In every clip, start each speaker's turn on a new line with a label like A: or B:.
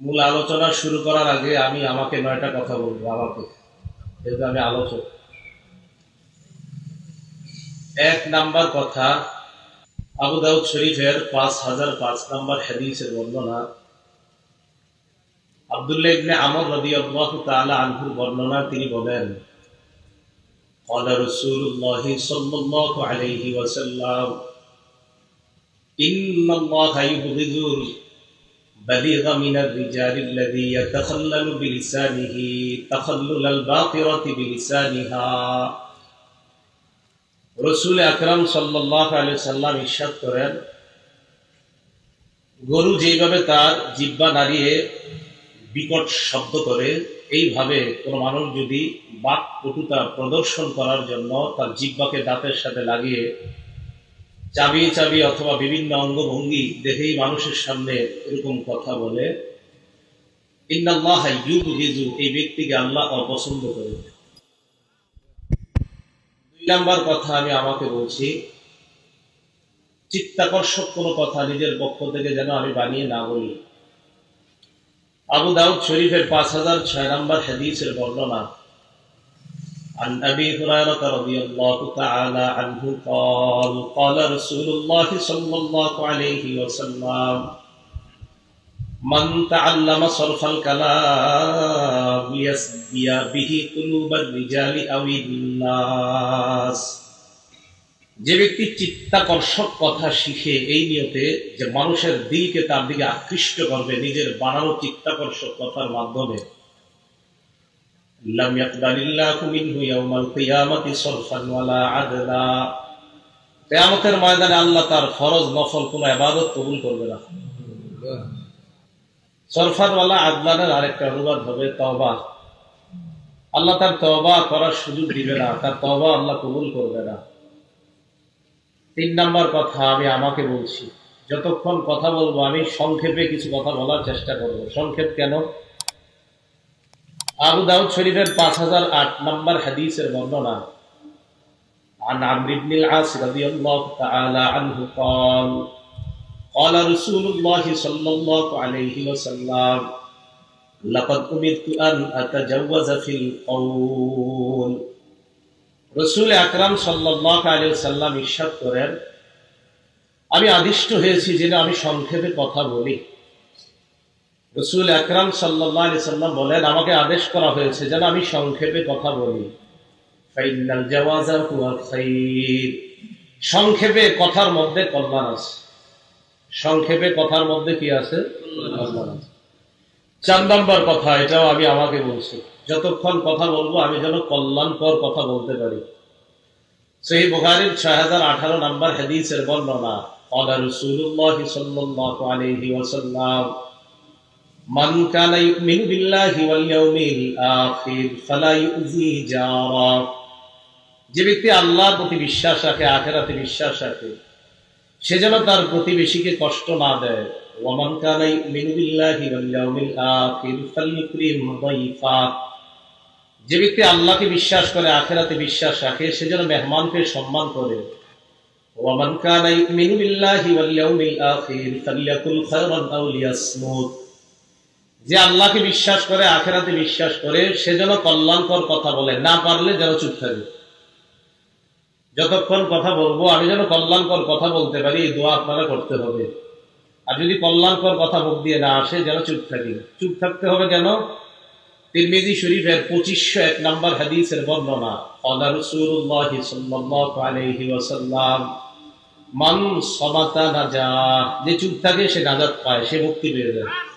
A: মূল আলোচনা শুরু করার আগে আমি আমাকে নয়টা কথা বলবো আমাকে যেহেতু আমি আলোচক এক নাম্বার কথা আবু দাউদ শরীফের পাঁচ হাজার পাঁচ নাম্বার হাদিসের বর্ণনা আব্দুল্লাহ ইবনে আমর রাদিয়াল্লাহু তাআলা আনহুর বর্ণনা তিনি বলেন قال رسول الله صلى الله عليه وسلم إن الله يبغض بليغ من الرجال الذي يتخلل بلسانه تخلل الباقرة بلسانها রসুল আকরাম সাল্লাহ আলি সাল্লাম ইস্বাদ করেন গরু যেইভাবে তার জিব্বা নাড়িয়ে বিকট শব্দ করে এইভাবে কোনো মানুষ যদি বাক পটুতা প্রদর্শন করার জন্য তার জিব্বাকে দাঁতের সাথে লাগিয়ে চাবিয়ে চাবিয়ে অথবা বিভিন্ন অঙ্গভঙ্গি দেখেই মানুষের সামনে এরকম কথা বলে। এই ব্যক্তিকে আল্লাহ অপছন্দ করে। দুই নাম্বার কথা আমি আমাকে বলছি, চিত্তাকর্ষক কোনো কথা নিজের পক্ষ থেকে যেন আমি বানিয়ে না বলি। আবু দাউদ শরীফের পাঁচ হাজার ছয় নম্বর হাদিসের বর্ণনা عن أبي هريرة رضي الله تعالى عنه قال قال رسول الله صلى الله عليه وسلم من تعلم صرف الكلام ليسبي به قلوب الرجال أو الناس যে ব্যক্তি চিত্তাকর্ষক কথা শিখে এই নিয়তে যে মানুষের দিলকে তার দিকে আকৃষ্ট করবে নিজের বানানো চিত্তাকর্ষক কথার মাধ্যমে লাম ইয়াকবালিল্লাহু মিনহু ইয়াউমাল কিয়ামাতি সরফান ওয়ালা আদলা কিয়ামতের ময়দানে আল্লাহ তার ফরজ নফল কোন ইবাদত কবুল করবে না। সরফান ওয়ালা আদলানের আরেকটা অনুবাদ হবে তওবা। আল্লাহ তার তওবা করার সুযোগ দিবে না, তার তওবা আল্লাহ কবুল করবে না। তিন নাম্বার কথা আমি আমাকে বলছি, যতক্ষণ কথা বলব আমি সংক্ষেপে কিছু কথা বলার চেষ্টা করব। সংক্ষেপ কেন? আবু দাউদ শরীফের পাঁচ হাজার আট নম্বর হাদিসের বর্ণনা عن عمرو بن العاص رضي الله تعالى عنه قال قال رسول الله صلى الله عليه وسلم لقد أمرت أن أتجوز في القول রসুল আকরাম সাল্লাহ আলী সাল্লাম ইস্বাদ করেন আমি আদিষ্ট হয়েছি যেন আমি সংক্ষেপে কথা বলি রসুল আকরাম সাল্লি সাল্লাম বলেন, আমাকে আদেশ করা হয়েছে যেন আমি সংক্ষেপে কথা বলি। সংক্ষেপে কথার মধ্যে কল্যাণ আছে। সংক্ষেপে কথার মধ্যে কি আছে? চার নম্বর কথা, এটাও আমি আমাকে বলছি। যতক্ষণ কথা বলব, আমি যেন কল্যাণকর কথা বলতে পারি। সেই বুহারির ছয় হাজার আঠারো নম্বর হাদিসের বর্ণনা অলা সাল্লাহ আলহি মান কানা ইউমিনু বিল্লাহি ওয়াল ইয়াউমিল আখির ফালা ইউজি যে ব্যক্তি আল্লাহর প্রতি বিশ্বাস রাখে, আখেরাতে বিশ্বাস রাখে, সে যেন তার প্রতিবেশীকে কষ্ট না দেয়। ওয়ামান কানাই ইউমিনু বিল্লাহি ওয়াল ইয়াউমিল আখির ফালইউকরিম দাইফা। যে ব্যক্তি আল্লাহকে বিশ্বাস করে, আখেরাতে বিশ্বাস রাখে, সে যেন মেহমানকে সম্মান করে। ওয়ামান কানাই ইউমিনু বিল্লাহি ওয়াল ইয়াউমিল আখির ফালইয়াকুল খায়রান আও লিয়াসমুত। যে আল্লাহকে বিশ্বাস করে, আখেরাতে বিশ্বাস করে, সে যেন কল্যাণকর কথা বলে, না পারলে যেন চুপ থাকে। যতক্ষণ কথা বলব, আমি যেন কল্যাণকর কথা বলতে পারি, এই দোয়া আপনারা করতে হবে। আর যদি কল্যাণকর কথা মুখ দিয়ে না আসে, যেন চুপ থাকি। চুপ থাকতে হবে কেন? তিরমিজি শরীফের পঁচিশশো এক নম্বর হাদিসের বর্ণনা যে চুপ থাকে, সে নাজাত পায়, সে মুক্তি পেয়ে যায়।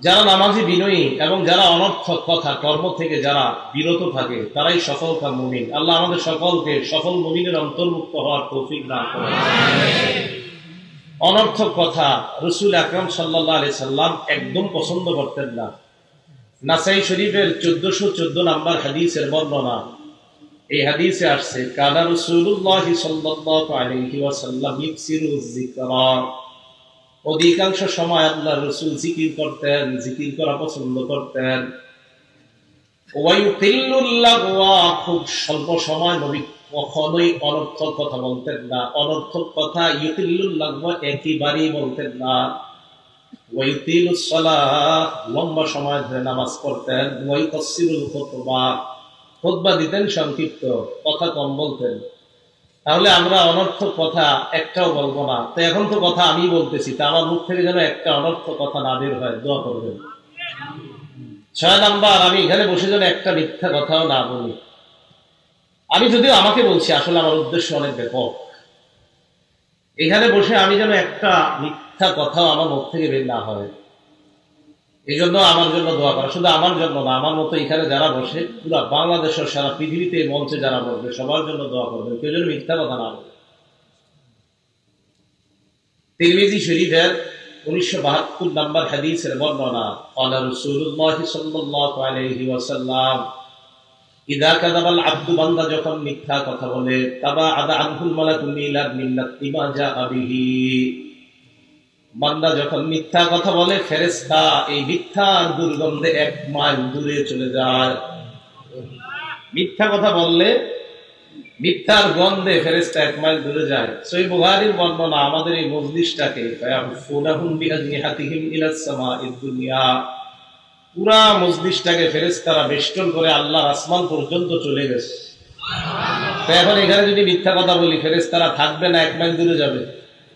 A: যারা নামাজি বিনয়ী এবং যারা অনর্থক কথা, কর্ম থেকে যারা বিরত থাকে, তারাই সফলকাম মুমিন। আল্লাহ আমাদের সকলকে সফল মুমিনের অন্তর্ভুক্ত হওয়ার তৌফিক দান করে অনর্থক কথা, রসুল আকরম সাল্লাহ আলি সাল্লাম একদম পছন্দ করতেন না। নাসাই শরীফের চোদ্দশো চোদ্দ নাম্বার হাদিসের বর্ণনা। এই হাদিসে আসছে, কানা রাসূলুল্লাহ সাল্লাল্লাহু আলাইহি ওয়াসাল্লাম যিকরা। অধিকাংশ সময় আল্লাহ রসুল জিকির করতেন, জিকির করা পছন্দ করতেন। খুব স্বল্প সময় নবী কখনোই অনর্থক কথা বলতেন না। অনর্থক কথা একেবারেই বলতেন না। লম্বা সময় ধরে নামাজ পড়তেন। দিতেন সংক্ষিপ্ত, কথা কম বলতেন। তাহলে আমরা অনর্থক কথা একটাও বলব না। তো এখন তো কথা আমি বলতেছি, তা আমার মুখ থেকে যেন একটা অনর্থক কথা না বের হয়, দোয়া করবেন। ছয় নাম্বার, আমি এখানে বসে যেন একটা মিথ্যা কথাও না বলি। আমি যদিও আমাকে বলছি, আসলে আমার উদ্দেশ্য অনেক ব্যাপক। এখানে বসে আমি যেন একটা মিথ্যা কথাও আমার মুখ থেকে বের না হয়। এই জন্য আমার জন্য দোয়া করা। শুধু আমার জন্য না, আমার মতো এখানে যারা বসে, পুরো বাংলাদেশের সারা পৃথিবীতে মঞ্চে যারা বসবে, সবার জন্য দোয়া করবে। কেউ যেন মিথ্যা কথা না তিরমিজি শরীফের উনিশশো বাহাত্তর নম্বর হাদিসের বর্ণনা ওয়াসাল্লাম, ইদা আব্দু, বান্দা যখন মিথ্যা কথা বলে তাবা আদা আনহুল মালাকুল মিলাদ জা আবিহি বান্দা যখন মিথ্যা কথা বলে, ফেরেশতা এই মিথ্যার দুর্গন্ধে এক মাইল দূরে চলে যায়। মিথ্যা কথা বললে, মিথ্যার গন্ধে ফেরেশতা এক মাইল দূরে যায়। সই বুখারীর বর্ণনা, আমাদের এই দুনিয়া। পুরা মজলিসটাকে ফেরেশতারা বেষ্টন করে আল্লাহর আসমান পর্যন্ত চলে গেছে। এখন এখানে যদি মিথ্যা কথা বলি, ফেরেশতারা থাকবে না, এক মাইল দূরে যাবে।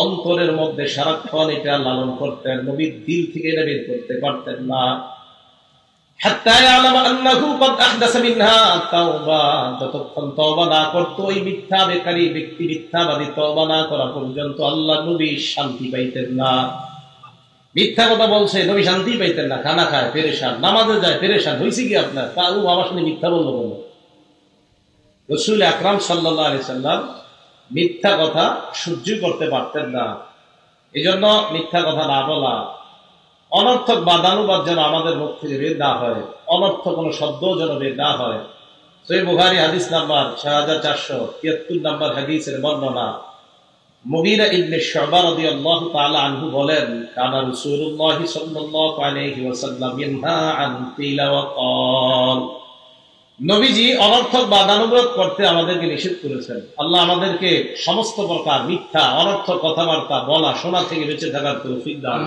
A: অন্তরের মধ্যে সারাক্ষণ এটা লালন করতেন, নবীর দিল থেকে এটা বের করতে পারতেন না। পর্যন্ত আল্লাহ নবী শান্তি পাইতেন না। মিথ্যা কথা শান্তি পাইতেন না, খানা খায় যায়, পেরেশান হয়েছে কি আপনার? তা মিথ্যা বলল বলো রসুল আকরাম সাল্লাম মিথ্যা কথা সহ্য করতে পারতেন না। এই জন্য মিথ্যা কথা না বলা অনর্থক বাদানুবাদ যেন আমাদের থেকে বের না হয় অনর্থ কোনো শব্দ যেন বের না হয়। সই বুখারি হাদিস নাম্বার ছয় হাজার চারশো তিয়াত্তর নাম্বার হাদিসের বর্ণনা। মুগিরা ইবনে শুবা রাদিয়াল্লাহু তাআলা আনহু বলেন, কানা রাসূলুল্লাহ সাল্লাল্লাহু আলাইহি ওয়াসাল্লাম ইয়ানহা আন ক্বাল নবীজি অনর্থক বাদানুবাদ করতে আমাদেরকে নিষেধ করেছেন। আল্লাহ আমাদেরকে সমস্ত প্রকার মিথ্যা অনর্থক কথাবার্তা বলা শোনা থেকে বেঁচে থাকার তৌফিক দান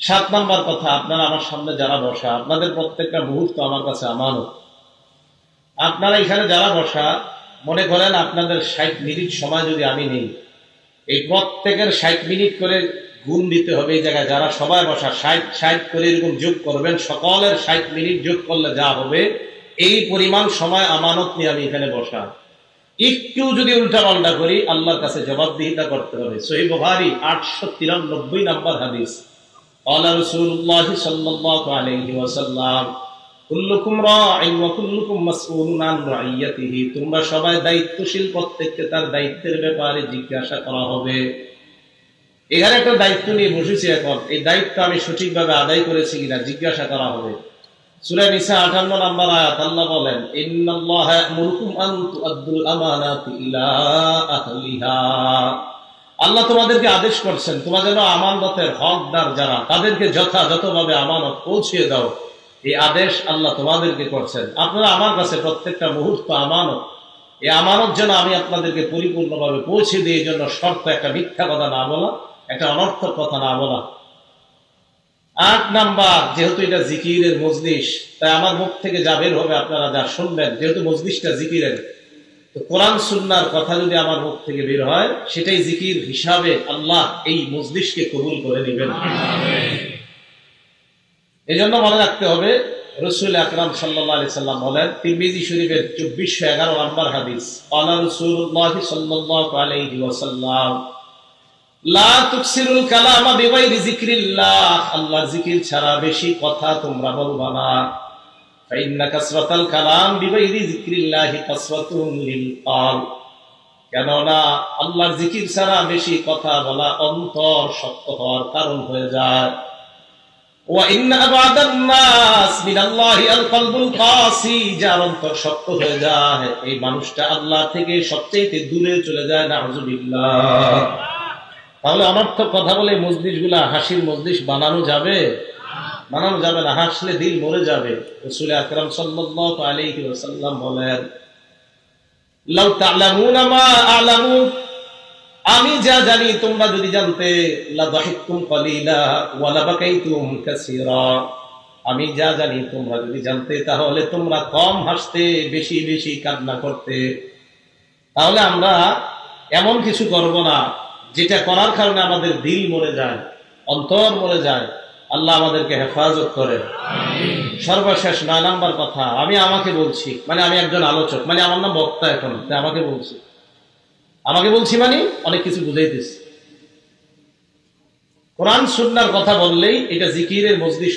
A: সাত নাম্বার কথা আপনারা আমার সামনে যারা বসা আপনাদের প্রত্যেকটা মুহূর্ত আমার কাছে আমানত। আপনারা এখানে যারা বসা মনে করেন আপনাদের ষাট মিনিট সময় যদি আমি নেই এই প্রত্যেকের ষাট মিনিট করে গুণ দিতে হবে এই জায়গায় যারা সবাই বসা ষাট ষাট করে এরকম যোগ করবেন সকলের ষাট মিনিট যোগ করলে যা হবে এই পরিমাণ সময় আমানত নিয়ে আমি এখানে বসা একটু যদি উল্টা পাল্টা করি আল্লাহর কাছে জবাবদিহিতা করতে হবে সহি বুখারী আটশো তিরানব্বই নাম্বার হাদিস قال رسول الله صلى الله عليه وسلم কুল্লুকুম রাইন ওয়া কুল্লুকুম মাসউলুন আন রাইয়াতিহি তোমরা সবাই দায়িত্বশীল প্রত্যেককে তার দায়িত্বের ব্যাপারে জিজ্ঞাসা করা হবে এখানে একটা দায়িত্ব নিয়ে বসেছি এখন। এই দায়িত্ব আমি সঠিকভাবে আদায় করেছি কিনা জিজ্ঞাসা করা হবে। সূরা নিসা 58 নম্বর আয়াত আল্লাহ তোমাদেরকে আদেশ করছেন, তোমার যেন আমানতের হকদার যারা, তাদেরকে যথাযথভাবে আমানত পৌঁছিয়ে দাও। এই আদেশ আল্লাহ তোমাদেরকে করছেন। আপনারা আমার কাছে প্রত্যেকটা মুহূর্ত আমানত। এই আমানত যেন আমি আপনাদেরকে পরিপূর্ণভাবে পৌঁছে দিই, এই জন্য শর্ত একটা মিথ্যা কথা না বলা। একটা অনর্থক কথা না বলা। আট নাম্বার, যেহেতু এটা জিকিরের মজলিস, তাই আমার মুখ থেকে যা বের হবে আপনারা যা শুনবেন, যেহেতু মজলিসটা জিকিরের। তো কোরআন সুন্নার কথা যদি আমার মুখ থেকে বের হয়, সেটাই জিকির হিসাবে আল্লাহ এই মজলিসকে কবুল করে নেবেন। এই জন্য মনে রাখতে হবে, রসুল আকরাম সাল্লাহ আলি সাল্লাম বলেন, তিরমিজি শরীফের চব্বিশশো এগারো নম্বর হাদিস আল্লাহ রসুল্লাহ সাল্লাহ আলাইহি ওয়াসাল্লাম আল্লাহ জিকির ছাড়া বেশি কথা বলা অন্তর শক্ত হওয়ার কারণ হয়ে যায়। শক্ত হয়ে যায়। এই মানুষটা আল্লাহ থেকে সবচেয়ে দূরে চলে যায় না তাহলে আমার তো কথা বলে মজলিসগুলা হাসির মজলিস বানানো যাবে? বানানো যাবে না, হাসলে দিল মরে যাবে। আকরাম বলেন আমি যা জানি তোমরা যদি জানতে আমি যা জানি তোমরা যদি জানতে, তাহলে তোমরা কম হাসতে, বেশি বেশি কান্না করতে। তাহলে আমরা এমন কিছু করব না যেটা করার কারণে আমাদের দিল মরে যায়, অন্তর মরে যায়, আল্লাহ আমাদেরকে হেফাজত করে। সর্বশেষ নয় নাম্বার কথা, আমি আমাকে বলছি মানে আমি একজন আলোচক মানে আমার নাম বক্তা এখন আমাকে বলছি। আমাকে বলছি মানে অনেক কিছু বুঝাইতেছি। কোরআন, সুন্নার কথা বললেই এটা জিকিরের মজলিস